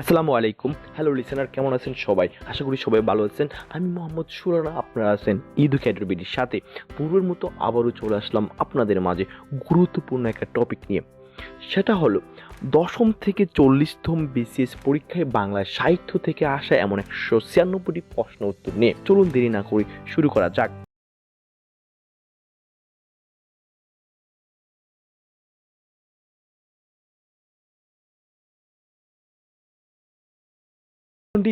আসসালামু আলাইকুম। Hello listener কেমন আছেন সবাই? আশা করি সবাই ভালো আছেন। আমি মোহাম্মদ সুরানা, আপনারা আছেন ইদু ক্যাটারবিটির সাথে। পূর্বের মতো আবারও চলে আসলাম আপনাদের মাঝে গুরুত্বপূর্ণ একটা টপিক নিয়ে। সেটা হলো, দশম থেকে চল্লিশতম বিসিএস পরীক্ষায় বাংলা সাহিত্য থেকে আসা এমন একশো ছিয়ানব্বইটি প্রশ্ন উত্তর নিয়ে। চলুন দেরি না করি শুরু করা যাক।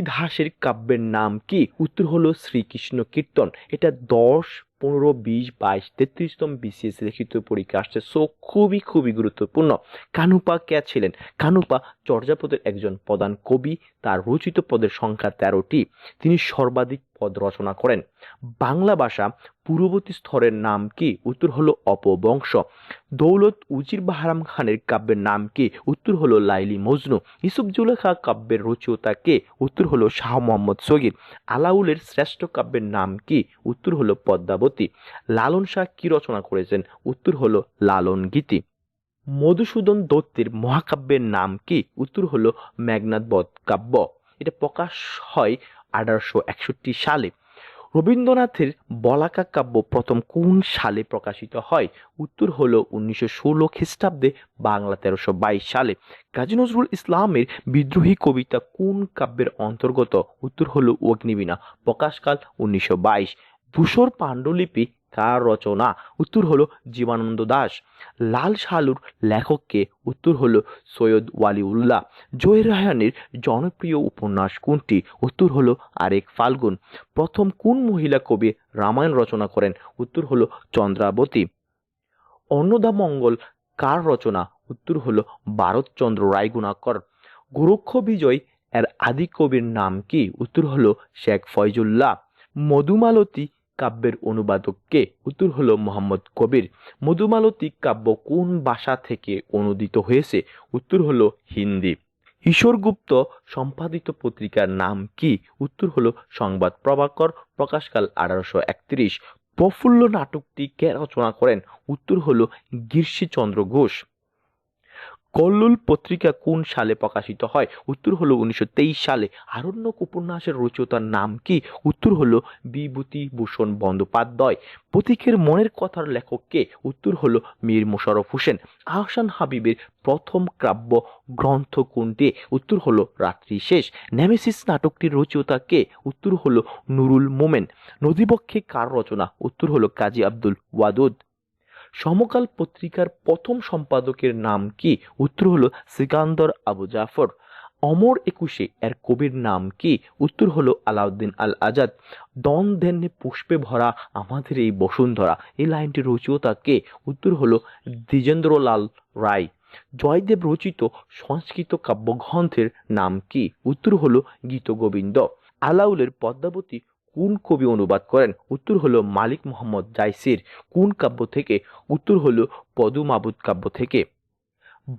দাসের কাব্যের নাম কি? উত্তর হলো শ্রীকৃষ্ণ কীর্তন। এটা দশ পনেরো, বিশ, বাইশ, তেত্রিশতম বিসিএস লিখিত পরীক্ষা আসছে। সো খুবই খুবই গুরুত্বপূর্ণ। কানুপা কে ছিলেন? কানুপা চর্যাপদের একজন প্রধান কবি। তার রচিত পদের সংখ্যা তেরোটি। তিনি সর্বাধিক পদ রচনা করেন। বাংলা ভাষা পূর্ববর্তী স্তরের নাম কি? উত্তর হলো অপবংশ। দৌলত উজির বাহারাম খানের কাব্যের নাম কি? উত্তর হলো লাইলি মজনু। ইসুফ জুলেখা কাব্যের রচয়িতা কে? উত্তর হলো শাহ মোহাম্মদ সগির। আলাউলের শ্রেষ্ঠ কাব্যের নাম কি? উত্তর হলো পদ্মাবতী। লালন শাহ কি রচনা করেছেন? উত্তর হলো লালন গীতি। মধুসূদন দত্তের মহাকাব্যের নাম কি? উত্তর হলো মেঘনাথ বধ কাব্য এটা প্রকাশ হয় আঠারোশো একষট্টি সালে। রবীন্দ্রনাথের বলাকা কাব্য প্রথম কোন সালে প্রকাশিত হয়? উত্তর হল উনিশশো ষোলো খ্রিস্টাব্দে বাংলা তেরোশো বাইশ সালে। কাজী নজরুল ইসলামের বিদ্রোহী কবিতা কোন কাব্যের অন্তর্গত? উত্তর হলো অগ্নিবীণা। প্রকাশকাল উনিশশো বাইশ। ধূসর পাণ্ডুলিপি কার রচনা? উত্তর হলো জীবানন্দ দাস। লাল সালুর লেখককে উত্তর হলো সৈয়দ ওয়ালিউল্লাহ। জয়ের রায়হানের জনপ্রিয় উপন্যাস কোনটি? উত্তর হলো আরেক ফাল্গুন। প্রথম কোন মহিলা কবি রামায়ণ রচনা করেন? উত্তর হলো চন্দ্রাবতী। অন্নদামঙ্গল কার রচনা? উত্তর হলো ভারতচন্দ্র রায়গুণাকর। গোরক্ষ বিজয় এর আদি কবির নাম কি? উত্তর হলো শেখ ফয়জুল্লাহ। মধুমালতী কাব্যের অনুবাদক কে উত্তর হল মোহাম্মদ কবির। মধুমালতী কাব্য কোন ভাষা থেকে অনুদিত হয়েছে? উত্তর হল হিন্দি। ঈশ্বরগুপ্ত সম্পাদিত পত্রিকার নাম কি? উত্তর হল সংবাদ প্রভাকর, প্রকাশকাল আঠারোশো একত্রিশ। প্রফুল্ল নাটকটি কে রচনা করেন? উত্তর হল গির্ষিচন্দ্র ঘোষ। কল্লোল পত্রিকা কোন সালে প্রকাশিত হয়? উত্তর হলো উনিশশো তেইশ সালে। আরণ্যক উপন্যাসের রচয়িতার নাম কি? উত্তর হলো বিভূতি ভূষণ বন্দ্যোপাধ্যায়। প্রতীকের মনের কথার লেখককে উত্তর হলো মীর মোশাররফ হোসেন। আহসান হাবিবের প্রথম কাব্য গ্রন্থ কোনটি উত্তর হলো রাত্রি শেষ। নেমেসিস নাটকটির রচয়িতা কে? উত্তর হলো নুরুল মোমেন। নদীপক্ষে কার রচনা? উত্তর হলো কাজী আব্দুল ওয়াদুদ। সমকাল পত্রিকার প্রথম সম্পাদকের নাম কি? উত্তর হলো সিকান্দর আবু জাফর। অমর একুশে এর কবির নাম কি? উত্তর হলো আলাউদ্দিন আল আজাদ দন দেনে পুষ্পে ভরা আমাদের এই বসুন্ধরা। এই লাইনটি রচয়িতা কে? উত্তর হলো দ্বিজেন্দ্রলাল রায়। জয়দেব রচিত সংস্কৃত কাব্যগ্রন্থের নাম কি? উত্তর হলো গীতগোবিন্দ। আলাউলের পদ্মাবতী কোন কবি অনুবাদ করেন? উত্তর হলো মালিক মোহাম্মদ জাইসির কোন কাব্য থেকে? উত্তর হলো পদু মাবুদ কাব্য থেকে।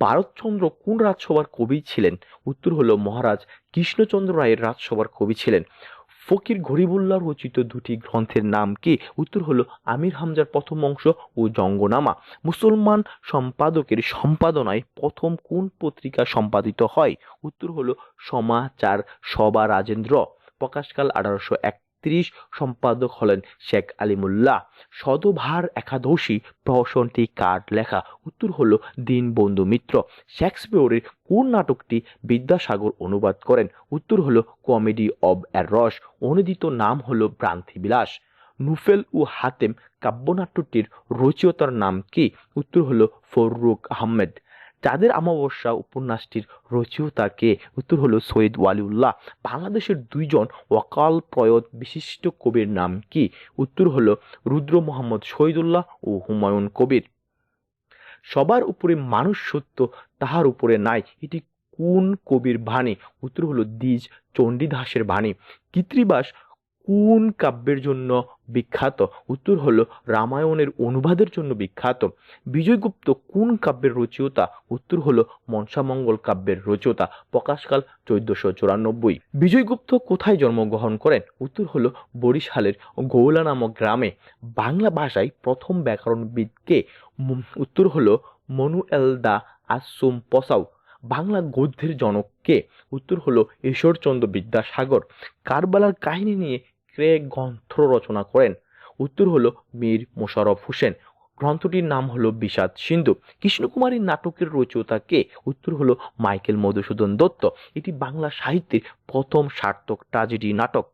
ভারতচন্দ্র কোন রাজসভার কবি ছিলেন? উত্তর হলো মহারাজ কৃষ্ণচন্দ্র রায়ের রাজসভার কবি ছিলেন। ফকির গরিবুল্লাহ রচিত দুটি গ্রন্থের নাম কি? উত্তর হলো আমির হামজার প্রথম অংশ ও জঙ্গনামা। মুসলমান সম্পাদকের সম্পাদনায় প্রথম কোন পত্রিকা সম্পাদিত হয়? উত্তর হলো সমাচার সভা রাজেন্দ্র। প্রকাশকাল আঠারোশো এক একত্রিশ সম্পাদক হলেন শেখ আলিমুল্লাহ। সদভার একাদশী প্রহসনটি কার লেখা? উত্তর হল দীনবন্ধু মিত্র। শেক্সপিয়রের কোন নাটকটি বিদ্যাসাগর অনুবাদ করেন? উত্তর হল কমেডি অব এর রস। অনুদিত নাম হলো ভ্রান্তিবিলাস। নুফেল ও হাতেম কাব্যনাট্যটির রচয়িতার নাম কি? উত্তর হল ফররুক আহমেদ। যাদের আমাবস্যা উপন্যাসটির রচয়িতা কে উত্তর হলো সৈয়দ ওয়ালিউল্লাহ। বাংলাদেশের দুইজন অকাল প্রয়ত বিশিষ্ট কবির নাম কি? উত্তর হলো রুদ্র মোহাম্মদ শহীদুল্লাহ ও হুমায়ুন কবির। সবার উপরে মানুষ সত্য, তাহার উপরে নাই। এটি কোন কবির বাণী? উত্তর হলো দ্বিজ চণ্ডীদাসের বাণী। কৃত্রিবাস কোন কাব্যের জন্য বিখ্যাত? উত্তর হলো রামায়ণের অনুবাদের জন্য বিখ্যাত। বিজয়গুপ্ত কোন কাব্যের রচয়িতা? উত্তর হলো মনসামঙ্গল কাব্যের রচয়িতা, প্রকাশকাল চোদ্দশো চুরানব্বই। বিজয়গুপ্ত কোথায় জন্মগ্রহণ করেন? উত্তর হলো বরিশালের গৌলা নামক গ্রামে। বাংলা ভাষায় প্রথম ব্যাকরণবিদকে উত্তর হলো মনু এল দা আসুম পসাউ বাংলা গদ্যের জনককে উত্তর হলো ঈশ্বরচন্দ্র বিদ্যাসাগর। কারবালার কাহিনী নিয়ে গ্রন্থ রচনা করেন। উত্তর হলো মীর মোশাররফ হোসেন। গ্রন্থটির নাম হলো বিষাদ সিন্ধু। কৃষ্ণকুমারীর নাটকের রচয়িতা কে উত্তর হলো মাইকেল মধুসূদন দত্ত। এটি বাংলা সাহিত্যের প্রথম সার্থক ট্রাজেডি নাটক।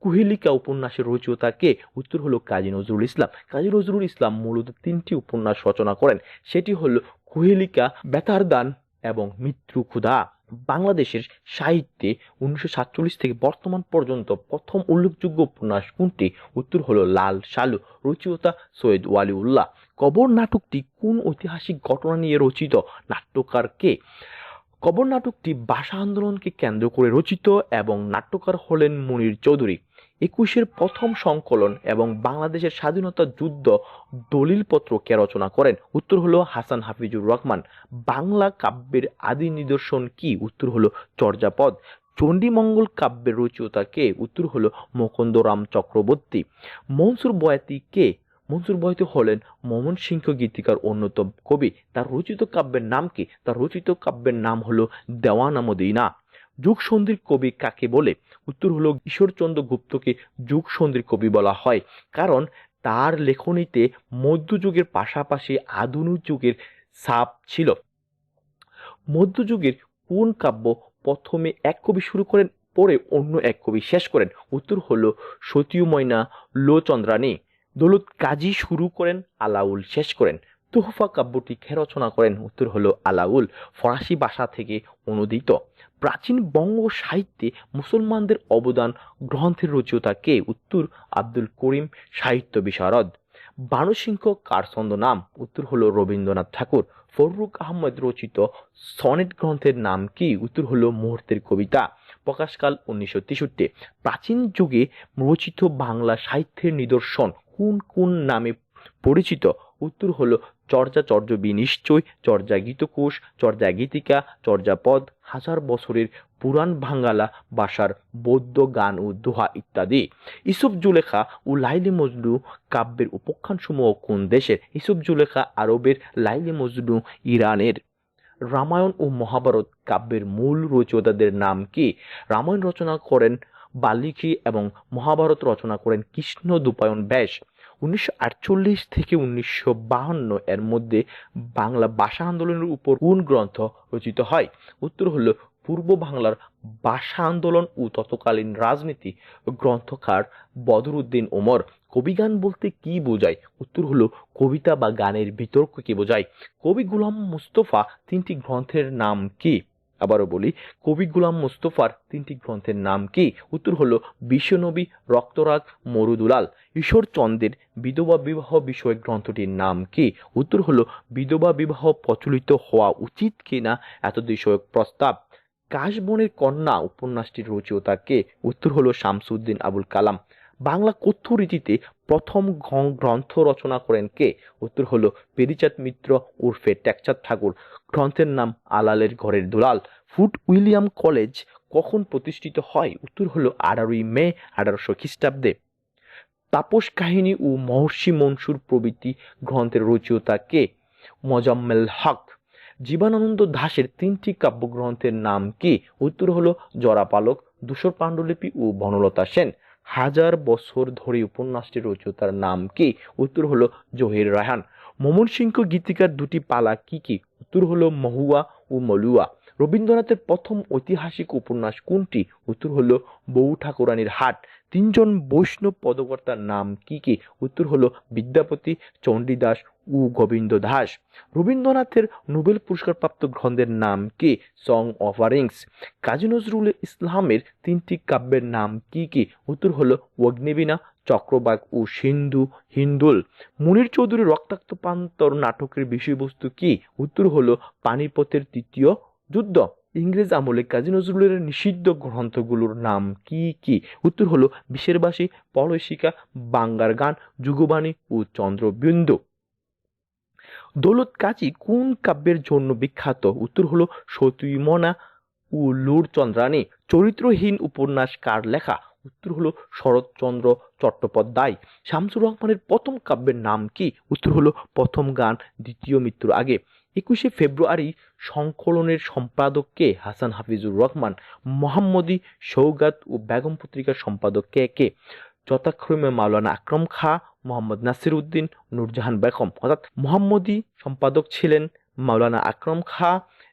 কুহেলিকা উপন্যাসের রচয়িতা কে উত্তর হলো কাজী নজরুল ইসলাম। কাজী নজরুল ইসলাম মূলত তিনটি উপন্যাস রচনা করেন। সেটি হলো কুহেলিকা বেতার দান এবং মৃত্যু ক্ষুধা। বাংলাদেশের সাহিত্যে উনিশশো সাতচল্লিশ থেকে বর্তমান পর্যন্ত প্রথম উল্লেখযোগ্য উপন্যাস কোনটি? উত্তর হলো লাল সালু রচয়িতা সৈয়দ ওয়ালিউল্লাহ। কবর নাটকটি কোন ঐতিহাসিক ঘটনা নিয়ে রচিত? নাট্যকার কে? কবর নাটকটি ভাষা আন্দোলনকে কেন্দ্র করে রচিত এবং নাট্যকার হলেন মনির চৌধুরী। একুশের প্রথম সংকলন এবং বাংলাদেশের স্বাধীনতা যুদ্ধ দলিলপত্র কে রচনা করেন? উত্তর হলো হাসান হাফিজুর রহমান। বাংলা কাব্যের আদি নিদর্শন কি? উত্তর হলো চর্যাপদ। চণ্ডীমঙ্গল কাব্যের রচয়িতা কে? উত্তর হলো মুকুন্দরাম চক্রবর্তী। মনসুর বয়াতি কে? মনসুর বয়াতি হলেন মমন সিংহ গীতিকার অন্যতম কবি। তার রচিত কাব্যের নাম কি? তার রচিত কাব্যের নাম হলো দেওয়ানা মদিনা। যুগ সন্ধির কবি কাকে বলে? উত্তর হলো ঈশ্বরচন্দ্র গুপ্তকে যুগ সন্ধির কবি বলা হয়। কারণ তার লেখনীতে মধ্যযুগের পাশাপাশি আধুনিক যুগের ছাপ ছিল। মধ্যযুগের কোন কাব্য প্রথমে এক কবি শুরু করেন, পরে অন্য এক কবি শেষ করেন? উত্তর হল সতীয় ময়না লোচন্দ্রানী দৌলত কাজী শুরু করেন, আলাউল শেষ করেন। তোহফা কাব্যটি কে রচনা করেন? উত্তর হলো আলাউল। ফরাসি ভাষা থেকে অনুদিত। প্রাচীন বঙ্গ সাহিত্যে মুসলমানদের অবদান গ্রন্থের রচয়িতা কে উত্তর আব্দুল করিম সাহিত্য বিশারদ বানুসিংহ কার ছন্দ নাম, উত্তর হলো রবীন্দ্রনাথ ঠাকুর ফররুক আহমদ রচিত সনেট গ্রন্থের নাম কি, উত্তর হলো মুহূর্তের কবিতা, প্রকাশকাল উনিশশো তেষট্টি। প্রাচীন যুগে রচিত বাংলা সাহিত্যের নিদর্শন কোন কোন নামে পরিচিত উত্তর হলো চর্যা চর্যবি নিশ্চয় চর্যা গীতকোষ, চর্যা গীতিকা চর্যাপদ হাজার বছরের পুরাণ ভাঙ্গালা ভাষার বৌদ্ধ গান ও দোহা ইত্যাদি। ইসুফ জুলেখা ও লাইলি মজনু কাব্যের উপাখ্যানসমূহ কোন দেশের? ইসুফ জুলেখা আরবের, লাইলি মজনু ইরানের। রামায়ণ ও মহাভারত কাব্যের মূল রচয়িতাদের নাম কি? রামায়ণ রচনা করেন বাল্মীকি এবং মহাভারত রচনা করেন কৃষ্ণ দুপায়ন ব্যাস। উনিশশো আটচল্লিশ থেকে উনিশশো এর মধ্যে বাংলা ভাষা আন্দোলনের উপর কোন গ্রন্থ রচিত হয়? উত্তর হলো পূর্ব বাংলার ভাষা আন্দোলন ও তৎকালীন রাজনীতি গ্রন্থকার বদরুদ্দিন ওমর। কবিগান বলতে কি বোঝায়? উত্তর হলো কবিতা বা গানের বিতর্ককে বোঝায়। কবি গুলাম মুস্তফা তিনটি গ্রন্থের নাম কি? আবারও বলি, কবি গুলাম মুস্তফার তিনটি গ্রন্থের নাম কি? উত্তর হলো বিশ্বনবী রক্তরাগ মরুদুলাল। ঈশ্বরচন্দ্রের বিধবা বিবাহ বিষয়ক গ্রন্থটির নাম কি? উত্তর হলো বিধবা বিবাহ প্রচলিত হওয়া উচিত কিনা এত বিষয়ক প্রস্তাব। কাশবনের কন্যা উপন্যাসটির রচয়িতা কে? উত্তর হলো শামসুদ্দিন আবুল কালাম। বাংলা কথ্য রীতিতে প্রথম গ্রন্থ রচনা করেন কে? উত্তর হলো পেরিচাঁদ মিত্র উর্ফে টেকচাঁদ ঠাকুর। গ্রন্থের নাম আলালের ঘরের দুলাল। ফুট উইলিয়াম কলেজ কখন প্রতিষ্ঠিত হয়? উত্তর হলো আঠারোই মে, আঠারোশো খ্রিস্টাব্দে। তাপস কাহিনী ও মহর্ষি মনসুর প্রভৃতি গ্রন্থের রচয়িতা কে? মোজাম্মেল হক। জীবনানন্দ দাসের তিনটি কাব্যগ্রন্থের নাম কি? উত্তর হলো জরাপালক দুশোর পাণ্ডুলিপি ও বনলতা সেন। হাজার বছর ধরে উপন্যাসটির রচয়িতার নাম কি? উত্তর হলো জহির রায়হান। মমন সিংহ গীতিকার দুটি পালা কি কি? উত্তর হলো মহুয়া ও মলুয়া। রবীন্দ্রনাথের প্রথম ঐতিহাসিক উপন্যাস কোনটি? উত্তর হলো বউ ঠাকুরানির হাট। তিনজন বৈষ্ণব পদকর্তার নাম কি কি? উত্তর হলো বিদ্যাপতি, চণ্ডীদাস ও গোবিন্দ দাস। রবীন্দ্রনাথের নোবেল পুরস্কারপ্রাপ্ত গ্রন্থের নাম কি? সং অফারিংস কাজী নজরুল ইসলামের তিনটি কাব্যের নাম কি কি? উত্তর হলো অগ্নিবীণা চক্রবাক ও সিন্ধু হিন্দুল। মুনির চৌধুরী রক্তাক্ত পান্তর নাটকের বিষয়বস্তু কি? উত্তর হলো পানিপথের তৃতীয় যুদ্ধ। ইংরেজ আমলে কাজী নজরুলের নিষিদ্ধ গ্রন্থগুলোর নাম কি কি? উত্তর হলো বিশেরবাসী পলয়শিকা বাঙ্গার গান, যুগবাণী ও চন্দ্রবিন্দু। দৌলত কাজী কোন কাব্যের জন্য বিখ্যাত? উত্তর হলো সতীমনা ও লুরচন্দ্রানী। চরিত্রহীন উপন্যাস কার লেখা? উত্তর হলো শরৎচন্দ্র চট্টোপাধ্যায়। শামসুর রহমানের প্রথম কাব্যের নাম কি? উত্তর হলো প্রথম গান দ্বিতীয় মৃত্যুর আগে। একুশে ফেব্রুয়ারি সংকলনের সম্পাদককে হাসান হাফিজুর রহমান, মোহাম্মদী সৌগাত ও বেগম পত্রিকার সম্পাদক কে কে যথাক্রমে মাওলানা আকরম খা, মোহাম্মদ নাসির উদ্দিন, নূরজাহান বেগম অর্থাৎ মোহাম্মদী সম্পাদক ছিলেন মাওলানা আকরম খা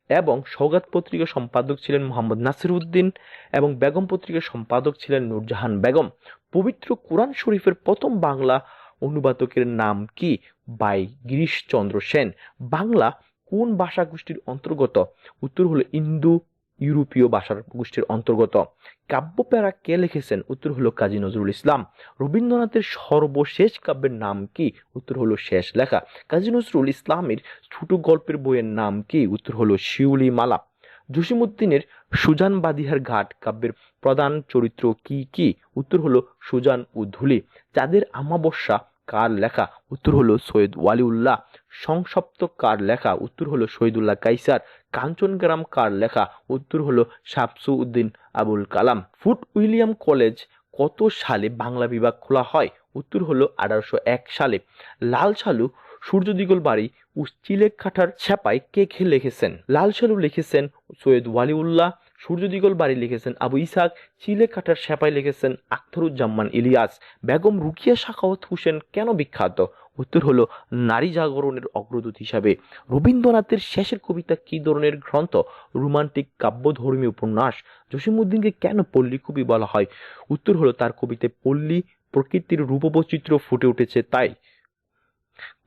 এবং সৌগাত পত্রিকার সম্পাদক ছিলেন মোহাম্মদ নাসির উদ্দিন এবং বেগম পত্রিকার সম্পাদক ছিলেন নূরজাহান বেগম। পবিত্র কোরআন শরীফের প্রথম বাংলা অনুবাদকের নাম কি? বাই গিরিশচন্দ্র সেন। বাংলা কোন ভাষা গোষ্ঠীর অন্তর্গত? উত্তর হলো ইন্দো, ইউরোপীয় ভাষার গোষ্ঠীর অন্তর্গত। কাব্যপ্যারা কে লিখেছেন? উত্তর হলো কাজী নজরুল ইসলাম। রবীন্দ্রনাথের সর্বশেষ কাব্যের নাম কি? উত্তর হলো শেষ লেখা। কাজী নজরুল ইসলামের ছোট গল্পের বইয়ের নাম কি? উত্তর হলো শিউলি মালা জসিমুদ্দিনের সুজান বাদিহার ঘাট কাব্যের প্রধান চরিত্র কি কি? উত্তর হলো সুজান ও ধুলি। যাদের আমাবস্যা কার লেখা? উত্তর হলো সৈয়দ ওয়ালিউল্লাহ। সংসপ্ত কার লেখা? উত্তর হলো শহীদুল্লাহ কাইসার। কাঞ্চনগ্রাম কার লেখা? উত্তর হলো Shamsuddin Abul Kalam. Fort William college কত সালে বাংলা বিভাগ খোলা হয়? উত্তর হলো আঠারোশো এক সালে। লাল সালু সূর্য দিগল বাড়ি ও চিলেক খাটার ছাপায় কে কে লিখেছেন? লাল সালু লিখেছেন সৈয়দ ওয়ালিউল্লাহ সূর্য দিগল বাড়ি লিখেছেন আবু ইসাক চিলেক খাটার ছাপায় লিখেছেন আখতারুজ্জামান ইলিয়াস, বেগম রুকিয়া শাখাওয়াত হোসেন কেন বিখ্যাত? উত্তর হলো, নারী জাগরণের অগ্রদূত হিসাবে। রবীন্দ্রনাথের শেষের কবিতা কী ধরনের গ্রন্থ? রোমান্টিক কাব্যধর্মী উপন্যাস জসিমুদ্দিনকে কেন পল্লী কবি বলা হয়? উত্তর হলো, তার কবিতায় পল্লী প্রকৃতির রূপবৈচিত্র্য ফুটে উঠেছে, তাই।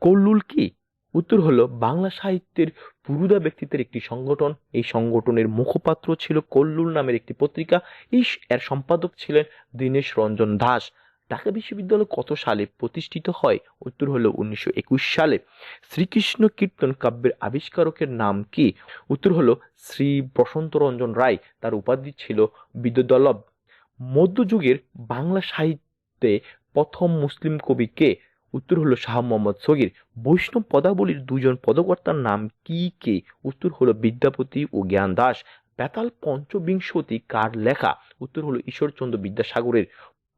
কল্লুল কি? উত্তর হলো, বাংলা সাহিত্যের পুরুদা ব্যক্তিত্বের একটি সংগঠন। এই সংগঠনের মুখপাত্র ছিল কল্লুল নামের একটি পত্রিকা। এই এর সম্পাদক ছিলেন দীনেশ রঞ্জন দাস। ঢাকা বিশ্ববিদ্যালয় কত সালে প্রতিষ্ঠিত হয়? উত্তর হলো, উনিশশো সালে। শ্রীকৃষ্ণ কীর্তন কাব্যের আবিষ্কারকের নাম কি? উত্তর হলো, শ্রী বসন্ত রঞ্জন রায়। তার উপাধি ছিল বিদ্যুদলভ মধ্যযুগের বাংলা সাহিত্যে প্রথম মুসলিম কবি কে? উত্তর হলো শাহ মোহাম্মদ সগির। বৈষ্ণব পদাবলীর দুজন পদকর্তার নাম কি কে? উত্তর হলো বিদ্যাপতি ও জ্ঞান দাস। বেতাল পঞ্চবিংশতি কার লেখা? উত্তর হলো ঈশ্বরচন্দ্র বিদ্যাসাগরের।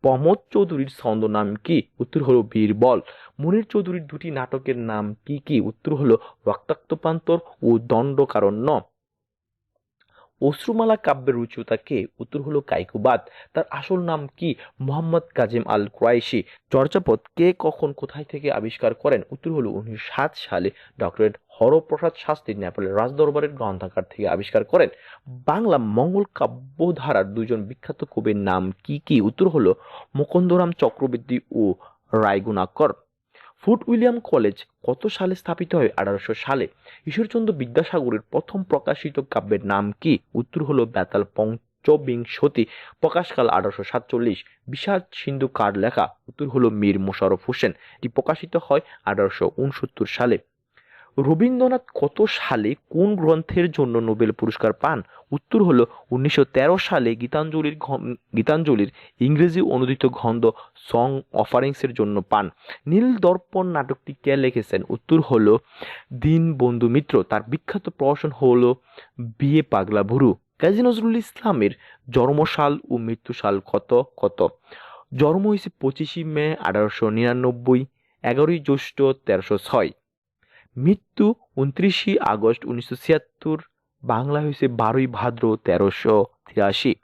প্রমোদ চৌধুরীর ছন্দ নাম কি? উত্তর হলো বীরবল। মুনির চৌধুরীর দুটি নাটকের নাম কি কি? উত্তর হলো রক্তাক্তপান্তর ও দণ্ডকারণ্য। অশ্রুমালা কাব্যের রুচিতা কে উত্তর হলো কাইকুবাদ। তার আসল নাম কি? মোহাম্মদ কাজিম আল ক্রাইশি। চর্যাপদ, কে কখন কোথায় থেকে আবিষ্কার করেন? উত্তর হলো উনিশশো সাত সালে ডক্টরেট হরপ্রসাদ শাস্ত্রী নেপালের রাজদরবারের গ্রন্থাগার থেকে আবিষ্কার করেন। বাংলা মঙ্গল কাব্যধারার দুজন বিখ্যাত কবির নাম কি কি? উত্তর হলো মুকুন্দরাম চক্রবর্তী ও রায়গুণাকর। ফুট উইলিয়াম কলেজ কত সালে স্থাপিত হয়? আঠারোশো সালে। ঈশ্বরচন্দ্র বিদ্যাসাগরের প্রথম প্রকাশিত কাব্যের নাম কি? উত্তর হলো বেতাল পঞ্চবিংশতি, প্রকাশকাল আঠারোশো সাতচল্লিশ। বিষাদ সিন্ধু কার লেখা? উত্তর হলো মীর মোশারফ হোসেন। এটি প্রকাশিত হয় আঠারোশো উনসত্তর সালে। রবীন্দ্রনাথ কত সালে কোন গ্রন্থের জন্য নোবেল পুরস্কার পান? উত্তর হলো উনিশশো তেরো সালে গীতাঞ্জলির গীতাঞ্জলির ইংরেজি অনুদিত গ্রন্থ সং অফারিংসের জন্য পান। নীল দর্পণ নাটকটি কে লিখেছেন? উত্তর হলো দীন বন্ধু মিত্র। তার বিখ্যাত প্রহসন হলো বিয়ে পাগলা ভুরু কাজী নজরুল ইসলামের জন্মসাল ও মৃত্যুসাল কত? কত? জন্ম হয়েছে পঁচিশে মে আঠারোশো নিরানব্বই, এগারোই জ্যৈষ্ঠ তেরোশো ছয়। মৃত্যু উনত্রিশে আগস্ট উনিশশো ছিয়াত্তর, বাংলা হয়েছে বারোই ভাদ্র তেরোশো তিরাশি।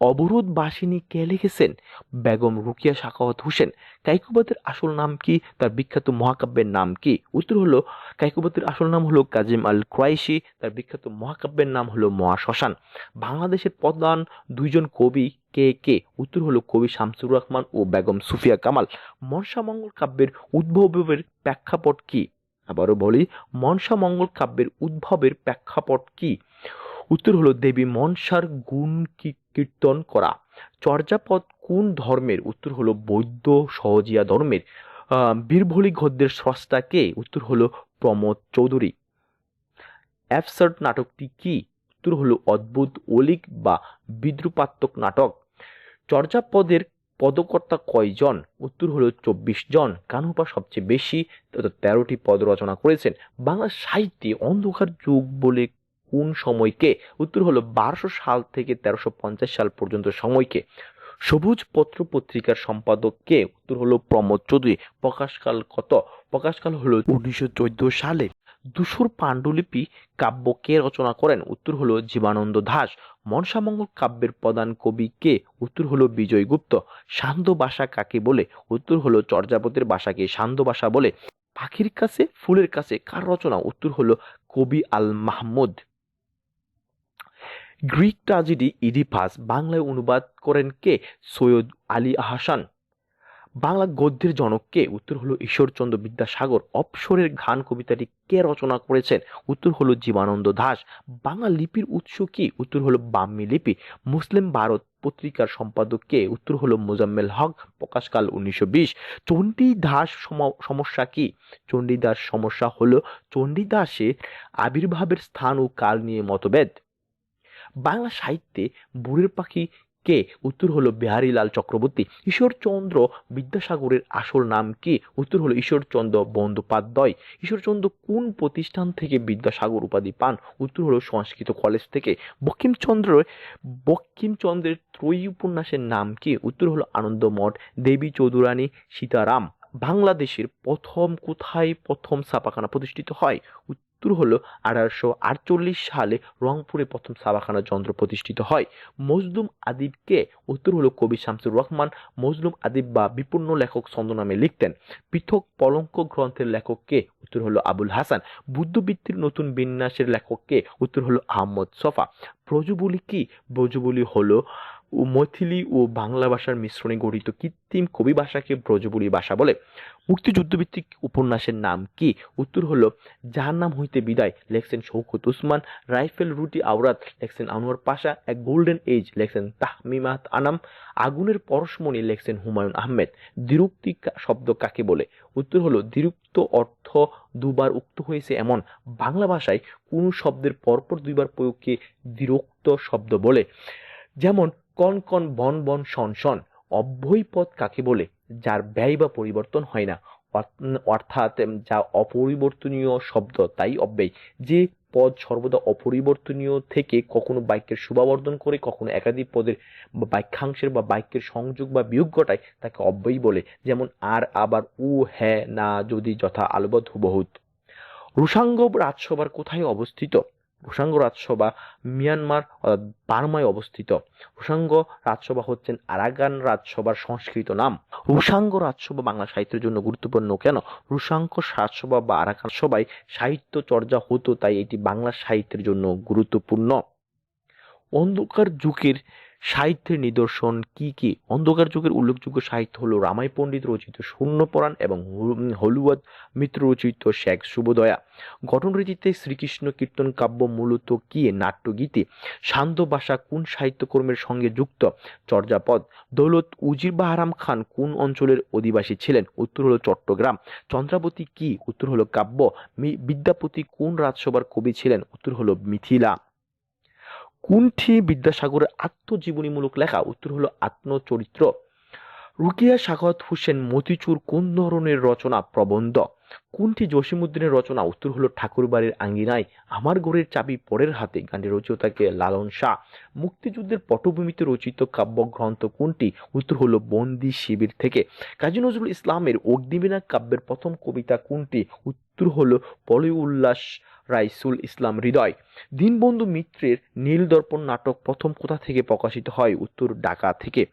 অবরোধ বাসিনী কে লিখেছেন? বেগম রুকিয়া সাখাওয়াত হোসেন। কাইকুবাতের আসল নাম কি? তার বিখ্যাত মহাকাব্যের নাম কি? উত্তর হলো, কাইকুবাতের আসল নাম হলো কাজিম আল ক্রাইশি, তার বিখ্যাত মহাকাব্যের নাম হলো মহাশ্মশান। বাংলাদেশের প্রধান দুইজন কবি কে কে? উত্তর হলো, কবি শামসুর রহমান ও বেগম সুফিয়া কামাল। মনসামঙ্গল কাব্যের উদ্ভবের প্রেক্ষাপট কি? আবারও বলি, মনসা মঙ্গল কাব্যের উদ্ভবের প্রেক্ষাপট কি? উত্তর হলো, দেবী মনসার গুণ কি- কীর্তন করা। চর্যাপদ কোন ধর্মের? উত্তর হলো বৌদ্ধ সহজিয়া ধর্মের। বীরভলি গদ্যের স্রষ্টা কে? উত্তর হলো, প্রমোদ চৌধুরী। অ্যাবসার্ড নাটকটি কি? উত্তর হলো, অদ্ভুত অলিক বা বিদ্রুপাত্মক নাটক। চর্যাপদের পদকর্তা কয়জন? উত্তর হলো চব্বিশ জন কানুপা সবচেয়ে বেশি তেরোটি পদ রচনা করেছেন। বাংলা সাহিত্যে অন্ধকার যুগ বলে কোন সময়কে? উত্তর হলো বারোশো সাল থেকে তেরোশো পঞ্চাশ সাল পর্যন্ত সময়কে। সবুজ পত্র পত্রিকার সম্পাদক কে উত্তর হলো প্রমোদ চৌধুরী। প্রকাশকাল কত? প্রকাশকাল হলো উনিশশো চোদ্দ সালে। দুশোর পাণ্ডুলিপি কাব্য কে রচনা করেন? উত্তর হলো জীবানন্দ দাস। মনসামঙ্গল কাব্যের প্রধান কবি কে? উত্তর হলো বিজয় গুপ্ত। সান্ধ্য ভাষা কাকে বলে? উত্তর হলো চর্যাপদের ভাষাকে সান্ধ্য ভাষা বলে। পাখির কাছে, ফুলের কাছে কার রচনা? উত্তর হলো কবি Al Mahmud. Greek tragedy Oedipus বাংলায় অনুবাদ করেন কে? সৈয়দ আলী আহসান। বাংলা গদ্যের জনক কে উত্তর হলো ঈশ্বরচন্দ্র বিদ্যাসাগর। অপসরের ঘান কবিতাটি কে রচনা করেছেন? উত্তর হলো জীবানন্দ দাস। বাংলা লিপির উৎস কি? উত্তর হলো বাম্মী লিপি। মুসলিম ভারত পত্রিকার সম্পাদক কে? উত্তর হলো মোজাম্মেল হক। প্রকাশকাল উনিশশো বিশ। চণ্ডীদাস সম- সমস্যা কি? চণ্ডীদাস সমস্যা হলো চণ্ডীদাসের আবির্ভাবের স্থান ও কাল নিয়ে মতভেদ। বাংলা সাহিত্যে বুড়ের পাখি কে? উত্তর হলো বিহারীলাল চক্রবর্তী। ঈশ্বরচন্দ্র বিদ্যাসাগরের আসল নাম কি? উত্তর হলো ঈশ্বরচন্দ্র বন্দ্যোপাধ্যায়। ঈশ্বরচন্দ্র কোন প্রতিষ্ঠান থেকে বিদ্যাসাগর উপাধি পান? উত্তর হলো সংস্কৃত কলেজ থেকে। বঙ্কিমচন্দ্র বঙ্কিমচন্দ্রের ত্রয়ী উপন্যাসের নাম কি? উত্তর হলো আনন্দমঠ, দেবী চৌধুরানী সীতারাম। বাংলাদেশের প্রথম কোথায় প্রথম ছাপাখানা প্রতিষ্ঠিত হয়? উত্তর হলো আঠারোশো আটচল্লিশ সালে রংপুরে প্রথম ছাপাখানা যন্ত্র প্রতিষ্ঠিত হয়। মজলুম আদিবকে উত্তর হলো কবি শামসুর রহমান। মজলুম আদিব বা বিপন্ন লেখক ছন্দনামে লিখতেন। পৃথক পলঙ্ক গ্রন্থের লেখককে উত্তর হলো আবুল হাসান। বুদ্ধবৃত্তির নতুন বিন্যাসের লেখককে উত্তর হলো আহমদ সফা। ব্রজবুলি কি? ব্রজবুলি হলো ও মৈথিলি ও বাংলা ভাষার মিশ্রণে গঠিত কৃত্রিম কবি ভাষাকে ব্রজবুলি ভাষা বলে। মুক্তিযুদ্ধভিত্তিক উপন্যাসের নাম কি? উত্তর হলো যার নাম হইতে বিদায় লেখছেন শৌকত উসমান, রাইফেল রুটি আওরাত লেখছেন আনোয়ার পাশা, এক গোল্ডেন এজ লেখছেন তাহমিমাত আনাম, আগুনের পরশমণি লেখছেন হুমায়ুন আহমেদ। দ্বিরুক্তি শব্দ কাকে বলে? উত্তর হলো, দ্বিরুক্ত অর্থ দুবার উক্ত হয়েছে এমন। বাংলা ভাষায় কোন শব্দের পরপর দুইবার প্রয়োগকে দ্বিরুক্ত শব্দ বলে। যেমন কন কন বন বন শন শন অব্যয় পদ কাকে বলে, যার ব্যয় বা পরিবর্তন হয় না। অর্থ- অর্থাৎ যা অপরিবর্তনীয় শব্দ তাই অব্যয়। যে পদ সর্বদা অপরিবর্তনীয় থেকে কখনো বাক্যের শুভাবর্ধন করে, কখনো একাধিক পদের বাক্যাংশের বা বাক্যের সংযোগ বা বিয়োগ ঘটায়, তাকে অব্যয় বলে। যেমন, আর, আবার, উ হ্যাঁ না, যদি, যথা, আলবৎ, হুবহুত। রুসাঙ্গ রাজসভার কোথায় অবস্থিত? রুসাঙ্গ রাজসভা মিয়ানমার অর্থাৎ বার্মায় অবস্থিত। ভূষাঙ্গ রাজসভা হচ্ছেন আরাগান রাজসভার সংস্কৃত নাম। রুসাঙ্গ রাজসভা বাংলা সাহিত্যের জন্য গুরুত্বপূর্ণ কেন? রুসাঙ্গ রাজসভা বা আরাকান সভায় সাহিত্য চর্চা হতো, তাই এটি বাংলা সাহিত্যের জন্য গুরুত্বপূর্ণ। অন্ধকার যুগের সাহিত্যের নিদর্শন কি কি? অন্ধকার যুগের উল্লেখযোগ্য সাহিত্য হলো রামাই পণ্ডিত রচিত শূন্যপরাণ এবং হলু- হলুয়াদ মিত্র রচিত শেখ শুভদয়া গঠনরীতিতে শ্রীকৃষ্ণ কীর্তন কাব্য মূলত কি? নাট্যগীতি। শান্ত ভাষা কোন সাহিত্যকর্মের সঙ্গে যুক্ত? চর্যাপদ। দৌলত উজির বাহারাম খান কোন অঞ্চলের অধিবাসী ছিলেন? উত্তর হলো চট্টগ্রাম। চন্দ্রাবতী কি? উত্তর হলো কাব্য। বিদ্যাপতি কোন রাজসভার কবি ছিলেন? উত্তর হলো মিথিলা। কোনটি বিদ্যাসাগরের আত্মজীবনীমূলক লেখা উত্তর হলো আত্মচরিত্র। রুকিয়া সাখাওয়াত হোসেন মতিচুর কোন ধরনের রচনা প্রবন্ধ? কোনটি জসিমুদ্দিনের রচনা উত্তর হলো ঠাকুরবাড়ির আঙ্গিনায়, আমার ঘরের চাবি পরের হাতে গানটির রচয়িতাকে লালন শাহ। মুক্তিযুদ্ধের পটভূমিতে রচিত কাব্যগ্রন্থ কোনটি? উত্তর হলো বন্দি শিবির থেকে। কাজী নজরুল ইসলামের অগ্নিবীণা কাব্যের প্রথম কবিতা কোনটি? উত্তর হলো পলয় উল্লাস রাইসুল ইসলাম হৃদয়। দীনবন্ধু মিত্রের নীল দর্পণ নাটক প্রথম কোথা থেকে প্রকাশিত হয়? উত্তর ঢাকা থেকে।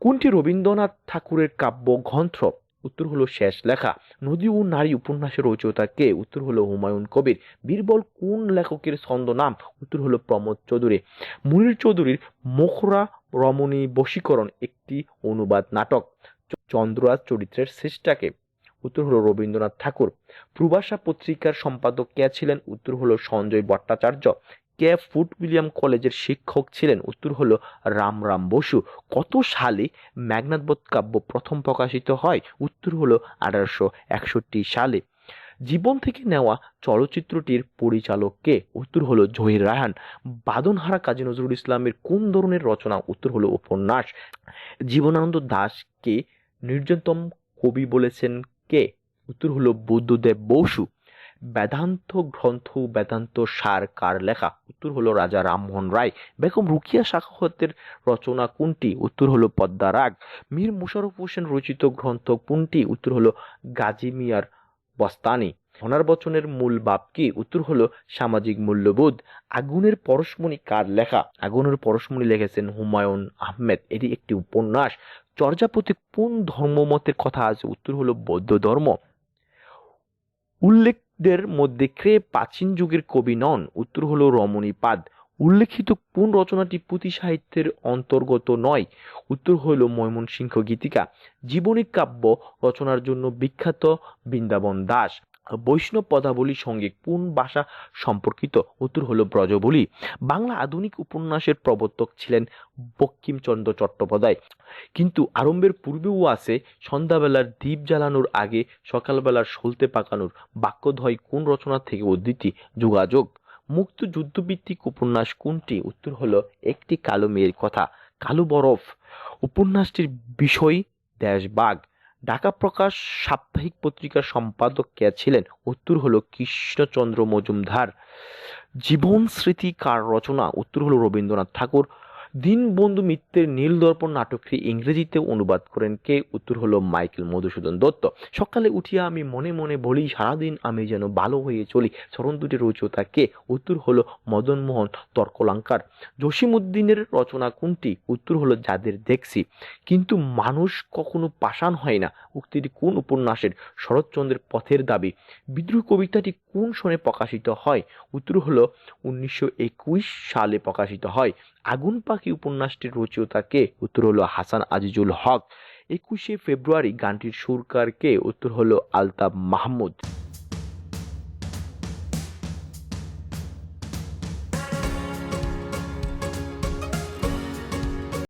কোনটি রবীন্দ্রনাথ ঠাকুরের কাব্য গ্রন্থ। উত্তর হলো শেষ লেখা। নদী ও নারী উপন্যাসের রচয়িতা কে? উত্তর হলো হুমায়ুন কবির। বীরবল কোন লেখকের ছন্দ নাম উত্তর হলো প্রমোদ চৌধুরী। মুনির চৌধুরীর মোখরা রমণী বশীকরণ একটি অনুবাদ নাটক। চ- চন্দ্ররাজ চরিত্রের শেষটাকে উত্তর হলো রবীন্দ্রনাথ ঠাকুর। প্রবাসা পত্রিকার সম্পাদক কে ছিলেন? উত্তর হলো সঞ্জয় ভট্টাচার্য। কে ফুট উইলিয়াম কলেজের শিক্ষক ছিলেন? উত্তর হলো রাম রাম বসু। কত সালে ম্যাগনাথবোধ কাব্য প্রথম প্রকাশিত হয়? উত্তর হলো আঠারোশো একষট্টি সালে। জীবন থেকে নেওয়া চলচ্চিত্রটির পরিচালক কে? উত্তর হলো জহির রায়হান। বাদনহারা কাজী নজরুল ইসলামের কোন ধরনের রচনা? উত্তর হলো উপন্যাস। জীবনানন্দ দাসকে নির্যাতম কবি বলেছেন কে? উত্তর হলো বুদ্ধদেব বসু। বেদান্ত গ্রন্থ, বেদান্ত সার কার লেখা? উত্তর হলো রাজা রামমোহন রায়। বেগম রুকিয়া সাখাওয়াতের রচনা কোনটি? উত্তর হলো পদ্মা রাগ। মীর মুশারফ হোসেন রচিত গ্রন্থ কোনটি? উত্তর হলো গাজী মিয়ার বস্তানি। অনার বচনের মূল ভাব কি? উত্তর হলো সামাজিক মূল্যবোধ। আগুনের পরশমণি কার লেখা? আগুনের পরশমণি লিখেছেন হুমায়ুন আহমেদ। এটি একটি উপন্যাস। চর্যাপতি কোন ধর্মমতের কথা আছে উত্তর হলো বৌদ্ধ ধর্ম। উল্লেখদের মধ্যে ক্রে প্রাচীন যুগের কবি নন। উত্তর হলো রমণীপাদ উল্লেখিত কোন রচনাটি পুঁথি সাহিত্যের অন্তর্গত নয়? উত্তর হইল ময়মনসিংহ গীতিকা। জীবনী কাব্য রচনার জন্য বিখ্যাত বৃন্দাবন দাস। বৈষ্ণব পদাবলীর সঙ্গে কোন ভাষা সম্পর্কিত? উত্তর হলো ব্রজবলি। বাংলা আধুনিক উপন্যাসের প্রবর্তক ছিলেন বঙ্কিমচন্দ্র চট্টোপাধ্যায়। কিন্তু আরম্ভের পূর্বেও আছে, সন্ধ্যাবেলার দ্বীপ জ্বালানোর আগে সকালবেলার সলতে পাকানোর বাক্যধয় কোন রচনা থেকে উদ্ধৃতি? যোগাযোগ। মুক্ত যুদ্ধভিত্তিক উপন্যাস কোনটি? উত্তর হলো, একটি কালো মেয়ের কথা, কালো বরফ। উপন্যাসটির বিষয় দেশবাগ। ঢাকা প্রকাশ সাপ্তাহিক পত্রিকার সম্পাদক কে ছিলেন? উত্তর হলো কৃষ্ণচন্দ্র মজুমদার। জীবন স্মৃতি কার রচনা? উত্তর হলো রবীন্দ্রনাথ ঠাকুর। দীনবন্ধু মিত্রের নীল দর্পণ নাটকটি ইংরেজিতে অনুবাদ করেন কে? উত্তর হলো মাইকেল মধুসূদন দত্ত। সকালে উঠিয়া আমি মনে মনে বলি, সারাদিন আমি যেন ভালো হয়ে চলি চরণ দুটি রচয়িতা কে? উত্তর হলো মদনমোহন তর্কলাঙ্কার। জসিমুদ্দিনের রচনা কোনটি? উত্তর হলো যাদের দেখছি। কিন্তু মানুষ কখনো পাষাণ হয় না, উক্তিটি কোন উপন্যাসের? শরৎচন্দ্রের পথের দাবি। বিদ্রোহ কবিতাটি কোন সনে প্রকাশিত হয়? উত্তর হলো উনিশশো একুশ সালে প্রকাশিত হয়। আগুন পাখি উপন্যাসটির রচয়িতা কে উত্তর হলো হাসান আজিজুল হক। একুশে ফেব্রুয়ারি গানটির সুরকার কে উত্তর হলো আলতাফ মাহমুদ।